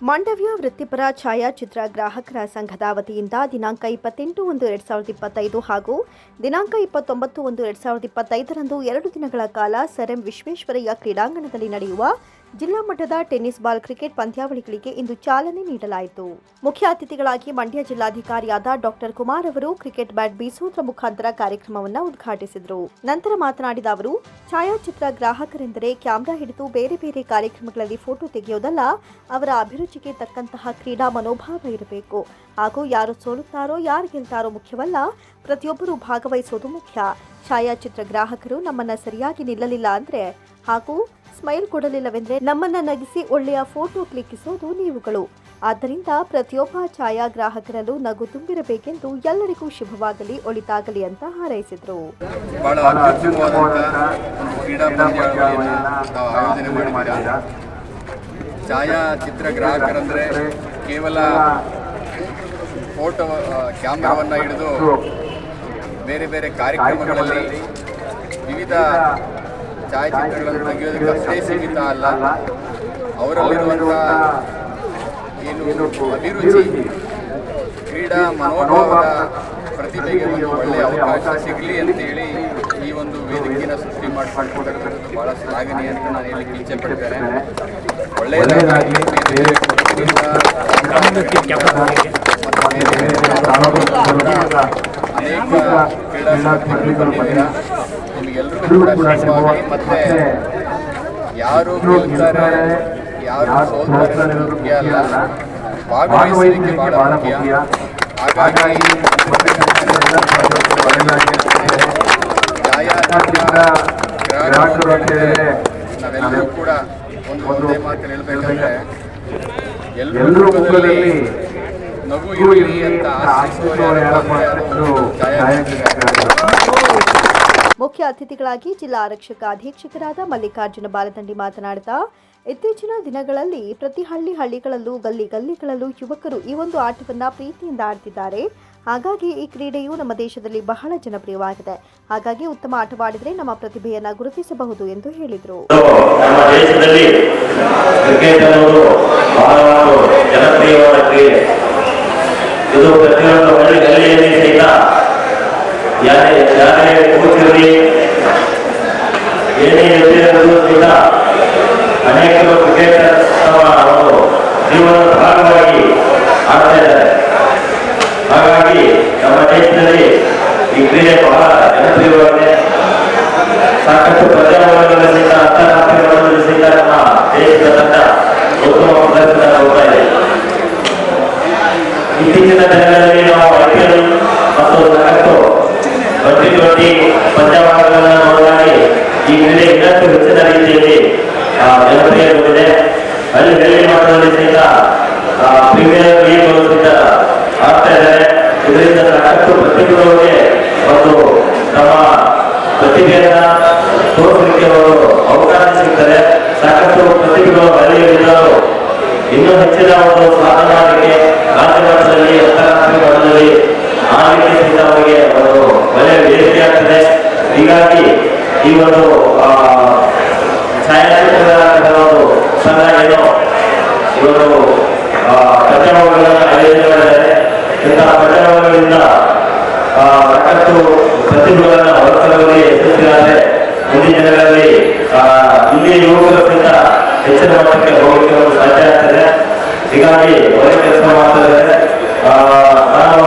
ಮಾಂಡವ್ಯ ವೃತ್ತಿಪರ ಛಾಯಾಚಿತ್ರ ಗ್ರಾಹಕರ ಸಂಘದ ವತಿಯಿಂದ ದಿನಾಂಕ ಇಪ್ಪತ್ತೆಂಟು ಒಂದು ಎರಡ್ ಸಾವಿರದ ಇಪ್ಪತ್ತೈದು ಹಾಗೂ ದಿನಾಂಕ ಇಪ್ಪತ್ತೊಂಬತ್ತು ಒಂದು ಎರಡ್ ಸಾವಿರದ ಇಪ್ಪತ್ತೈದರಂದು ಎರಡು ದಿನಗಳ ಕಾಲ ಸರ್ ಎಂ ವಿಶ್ವೇಶ್ವರಯ್ಯ ಕ್ರೀಡಾಂಗಣದಲ್ಲಿ ನಡೆಯುವ ಜಿಲ್ಲಾ ಮಟ್ಟದ ಟೆನ್ನಿಸ್ ಬಾಲ್ ಕ್ರಿಕೆಟ್ ಪಂದ್ಯಾವಳಿಗಳಿಗೆ ಇಂದು ಚಾಲನೆ ನೀಡಲಾಯಿತು. ಮುಖ್ಯ ಅತಿಥಿಗಳಾಗಿ ಮಂಡ್ಯ ಜಿಲ್ಲಾಧಿಕಾರಿಯಾದ ಡಾಕ್ಟರ್ ಕುಮಾರ್ ಅವರು ಕ್ರಿಕೆಟ್ ಬ್ಯಾಟ್ ಬೀಸುವುದರ ಮುಖಾಂತರ ಕಾರ್ಯಕ್ರಮವನ್ನು ಉದ್ಘಾಟಿಸಿದರು. ನಂತರ ಮಾತನಾಡಿದ ಅವರು, ಛಾಯಾಚಿತ್ರ ಗ್ರಾಹಕರೆಂದರೆ ಕ್ಯಾಮೆರಾ ಹಿಡಿದು ಬೇರೆ ಬೇರೆ ಕಾರ್ಯಕ್ರಮಗಳಲ್ಲಿ ಫೋಟೋ ತೆಗೆಯೋದಲ್ಲ, ಅವರ ಅಭಿರುಚಿಗೆ ತಕ್ಕಂತಹ ಕ್ರೀಡಾ ಮನೋಭಾವ ಇರಬೇಕು. ಹಾಗೂ ಯಾರು ಸೋಲುತ್ತಾರೋ, ಯಾರು ಗೆಲ್ತಾರೋ ಮುಖ್ಯವಲ್ಲ, ಪ್ರತಿಯೊಬ್ಬರು ಭಾಗವಹಿಸೋದು ಮುಖ್ಯ. ಛಾಯಾಚಿತ್ರ ಗ್ರಾಹಕರು ನಮ್ಮನ್ನ ಸರಿಯಾಗಿ ನಿಲ್ಲಲಿಲ್ಲ ಅಂದ್ರೆ ಹಾಗೂ ಸ್ಮೈಲ್ ಕೊಡಲಿಲ್ಲವೆಂದರೆ ನಮ್ಮನ್ನ ನಗಿಸಿ ಒಳ್ಳೆಯ ಫೋಟೋ ಕ್ಲಿಕ್ಕಿಸೋದು ನೀವುಗಳು. ಆದ್ದರಿಂದ ಪ್ರತಿಯೊಬ್ಬ ಛಾಯಾಗ್ರಾಹಕರಲ್ಲೂ ನಗು ತುಂಬಿರಬೇಕೆಂದು ಎಲ್ಲರಿಗೂ ಶುಭವಾಗಲಿ, ಒಳಿತಾಗಲಿ ಅಂತ ಹಾರೈಸಿದ್ರು. ಛಾಯಾಚಿತ್ರ ಗ್ರಾಹಕರಂದ್ರೆ ಕೇವಲ ಫೋಟೋ ಕ್ಯಾಮ್ರಾವನ್ನು ಹಿಡಿದು ಬೇರೆ ಬೇರೆ ಕಾರ್ಯಕ್ರಮಗಳಲ್ಲಿ ವಿವಿಧ ಛಾಯಾಚಿತ್ರಗಳನ್ನು ತೆಗೆಯೋದಕ್ಕೆ ಅಷ್ಟೇ ಸೀಮಿತ ಅಲ್ಲ. ಅವರಲ್ಲಿರುವಂಥ ಏನು ಅಭಿರುಚಿ, ಕ್ರೀಡಾ ಮನೋಭಾವದ ಪ್ರತಿಭೆಗೆ ಒಂದು ಒಳ್ಳೆಯ ಅವಕಾಶ ಸಿಗಲಿ ಅಂತೇಳಿ ಈ ಒಂದು ವೇದಿಕೆಯನ್ನು ಸೃಷ್ಟಿ ಮಾಡಿಕೊಂಡಿರ್ತಕ್ಕಂಥದ್ದು ಬಹಳ ಶ್ಲಾಘನೀಯ ಅಂತ ನಾನು ಹೇಳಲಿಕ್ಕೆ ಇಚ್ಛೆ ಪಡ್ತೇನೆ. ಒಳ್ಳೆಯದಾಗಲಿ, ಅನೇಕ ಕ್ರೀಡಾ ಸ್ಪರ್ಧೆಗಳು ಮತ್ತೆ ಯಾರು ಗೆಲ್ತಾರೆ ಯಾರು ಸೋಲ್ತಾರೆ ಅನ್ನೋದು ಮುಖ್ಯ ಅಲ್ಲ. ಬಹಳ ಮುಖ್ಯ. ಹಾಗಾಗಿ ಗ್ರಾಹಕರು ನಾವೆಲ್ಲರೂ ಕೂಡ ಒಂದು ಒಂದೇ ಹೇಳ್ಬೇಕಂದ್ರೆ ಎಲ್ಲರೂ ಮುಖದಲ್ಲಿ ನಗು ಇರಲಿ ಅಂತ ಆಶಿಸುವ ಛಾಯಾಚಿತ್ರ ಮುಖ್ಯ ಅತಿಥಿಗಳಾಗಿ ಜಿಲ್ಲಾ ಆರಕ್ಷಕ ಅಧೀಕ್ಷಕರಾದ ಮಲ್ಲಿಕಾರ್ಜುನ ಬಾಲದಂಡಿ ಮಾತನಾಡುತ್ತಾ ಇತ್ತೀಚಿನ ದಿನಗಳಲ್ಲಿ ಪ್ರತಿ ಹಳ್ಳಿ ಹಳ್ಳಿಗಳಲ್ಲೂ ಗಲ್ಲಿ ಗಲ್ಲಿಗಳಲ್ಲೂ ಯುವಕರು ಈ ಒಂದು ಆಟವನ್ನು ಪ್ರೀತಿಯಿಂದ ಆಡ್ತಿದ್ದಾರೆ. ಹಾಗಾಗಿ ಈ ಕ್ರೀಡೆಯು ನಮ್ಮ ದೇಶದಲ್ಲಿ ಬಹಳ ಜನಪ್ರಿಯವಾಗಿದೆ. ಹಾಗಾಗಿ ಉತ್ತಮ ಆಟವಾಡಿದರೆ ನಮ್ಮ ಪ್ರತಿಭೆಯನ್ನು ಗುರುತಿಸಬಹುದು ಎಂದು ಹೇಳಿದರು. ಜನಪ್ರಿಯವಾದ ಕ್ರೀಡೆ. ಇದು ಪ್ರತಿಯೊಂದು ಹಳ್ಳಿ ಗಲ್ಲಿಯಲ್ಲಿ ಸಹಿತ ಯಾರೇ ಯಾರೇ ಕೂತಿರಲಿ, ಏನೇ ಇರದಿರೋದು ಕೂಡ ಅನೇಕರು ಕ್ರಿಕೆಟ್ ತಮ್ಮ ಒಂದು ಜೀವನದ ಭಾಗವಾಗಿ ಆಡ್ತಾ ಇದ್ದಾರೆ. ಹಾಗಾಗಿ ನಮ್ಮ ದೇಶದಲ್ಲಿ ಈ ಕ್ರೀಡೆ ಬಹಳ ಜನಪ್ರಿಯವಾಗಿದೆ. ಸಾಕಷ್ಟು ಪ್ರಜಾವಲಂಬನೆ ಪ್ರತಿಭೆಗಳಿಗೆ ಒಂದು ತಮ್ಮ ಪ್ರತಿಭೆಯನ್ನ ತೋರಿಸಲಿಕ್ಕೆ ಅವರು ಅವಕಾಶ ಸಿಗ್ತದೆ. ಸಾಕಷ್ಟು ಪ್ರತಿಭೆಗಳು ಹಳ್ಳಿಯಲ್ಲಿದ್ದವರು ಇನ್ನೂ ಹೆಚ್ಚಿನ ಒಂದು ಸಾಧನೆ ಮಾಡಲಿಕ್ಕೆ ರಾಜ್ಯ ಮಟ್ಟದಲ್ಲಿ ಅಂತಾರಾಷ್ಟ್ರೀಯ ಮಟ್ಟದಲ್ಲಿ ಆ ರೀತಿಯಿಂದ ಅವರಿಗೆ ಒಂದು ಒಳ್ಳೆಯ ವೇದಿಕೆ ಆಗ್ತದೆ. ಹೀಗಾಗಿ ಈ ಒಂದು ಛಾಯಾಚಿತ್ರಗಳ ಒಂದು ಸಂಘ ಏನೋ? ಇವರು ಕಟ್ಟಡಗಳನ್ನು ಆಯೋಜನೆ ಮಾಡಿದ್ದಾರೆ. ಇಂತಹ ಆ, ಸಾಕಷ್ಟು ಪ್ರತಿಭೆಗಳನ್ನು ಹೊರತರುವಲ್ಲಿ ಯಶಸ್ವಿಯಾದರೆ ಮುಂದಿನ ದಿನಗಳಲ್ಲಿ ಆ, ಇಲ್ಲಿಯ ಯುವಕರು ಸಹಿತ ಹೆಚ್ಚಿನ ಮಟ್ಟಕ್ಕೆ ಹೋಗಲಿಕ್ಕೆ ಸಾಧ್ಯ ಆಗ್ತದೆ. ಹೀಗಾಗಿ ಒಳ್ಳೆ ಕೆಲಸ ಮಾಡ್ತಾ ಇದ್ದಾರೆ. ನಾನು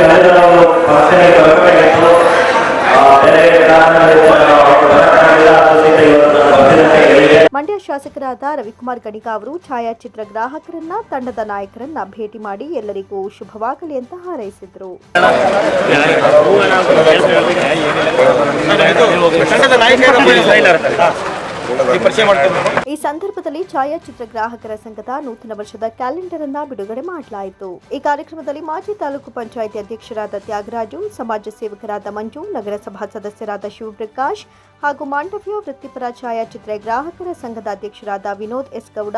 ಕಳೆದ ಒಂದು ಮಂಡ್ಯ ಶಾಸಕರಾದ ರವಿಕುಮಾರ್ ಗಣಿಗ ಅವರು ಛಾಯಾಚಿತ್ರ ಗ್ರಾಹಕರನ್ನ ತಂಡದ ನಾಯಕರನ್ನ ಭೇಟಿ ಮಾಡಿ ಎಲ್ಲರಿಗೂ ಶುಭವಾಗಲಿ ಅಂತ ಹಾರೈಸಿದರು. ಈ ಸಂದರ್ಭದಲ್ಲಿ ಛಾಯಾಚಿತ್ರ ಗ್ರಾಹಕರ ಸಂಘದ ನೂತನ ವರ್ಷದ ಕ್ಯಾಲೆಂಡರ್ ಅನ್ನ ಬಿಡುಗಡೆ ಮಾಡಲಾಯಿತು. ಈ ಕಾರ್ಯಕ್ರಮದಲ್ಲಿ ಮಾಜಿ ತಾಲೂಕು ಪಂಚಾಯಿತಿ ಅಧ್ಯಕ್ಷರಾದ ತ್ಯಾಗರಾಜು, ಸಮಾಜ ಸೇವಕರಾದ ಮಂಜು, ನಗರಸಭಾ ಸದಸ್ಯರಾದ ಶಿವಪ್ರಕಾಶ್ ಹಾಗೂ ಮಾಂಡವ್ಯ ವೃತ್ತಿಪರ ಛಾಯಾಚಿತ್ರ ಗ್ರಾಹಕರ ಸಂಘದ ಅಧ್ಯಕ್ಷರಾದ ವಿನೋದ್ ಎಸ್ ಗೌಡ,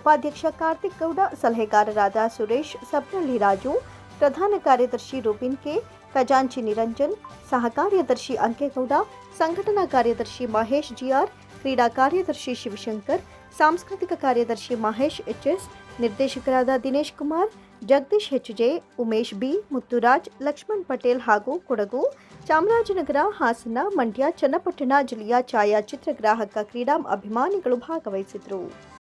ಉಪಾಧ್ಯಕ್ಷ ಕಾರ್ತಿಕ್ ಗೌಡ, ಸಲಹೆಗಾರರಾದ ಸುರೇಶ್ ಸಬ್ನಳ್ಳಿ ರಾಜು, ಪ್ರಧಾನ ಕಾರ್ಯದರ್ಶಿ ರೂಬಿನ್ ಕೆ, ಖಜಾಂಚಿ ನಿರಂಜನ್, ಸಹ ಕಾರ್ಯದರ್ಶಿ ಅಂಕೇಗೌಡ, ಸಂಘಟನಾ ಕಾರ್ಯದರ್ಶಿ ಮಹೇಶ್ ಜಿಆರ್ ಕ್ರೀಡಾ ಕಾರ್ಯದರ್ಶಿ ಶಿವಶಂಕರ್, ಸಾಂಸ್ಕೃತಿಕ ಕಾರ್ಯದರ್ಶಿ ಮಹೇಶ್ ಎಚ್ಎಸ್ ನಿರ್ದೇಶಕರಾದ ದಿನೇಶ್ ಕುಮಾರ್, ಜಗದೀಶ್ ಹೆಚ್ಜೆ ಉಮೇಶ್ ಬಿ, ಮುತ್ತುರಾಜ್, ಲಕ್ಷ್ಮಣ್ ಪಟೇಲ್ ಹಾಗೂ ಕೊಡಗು, ಚಾಮರಾಜನಗರ, ಹಾಸನ, ಮಂಡ್ಯ, ಚನ್ನಪಟ್ಟಣ ಜಿಲ್ಲೆಯ ಛಾಯಾಚಿತ್ರ ಗ್ರಾಹಕ ಕ್ರೀಡಾ ಅಭಿಮಾನಿಗಳು ಭಾಗವಹಿಸಿದರು.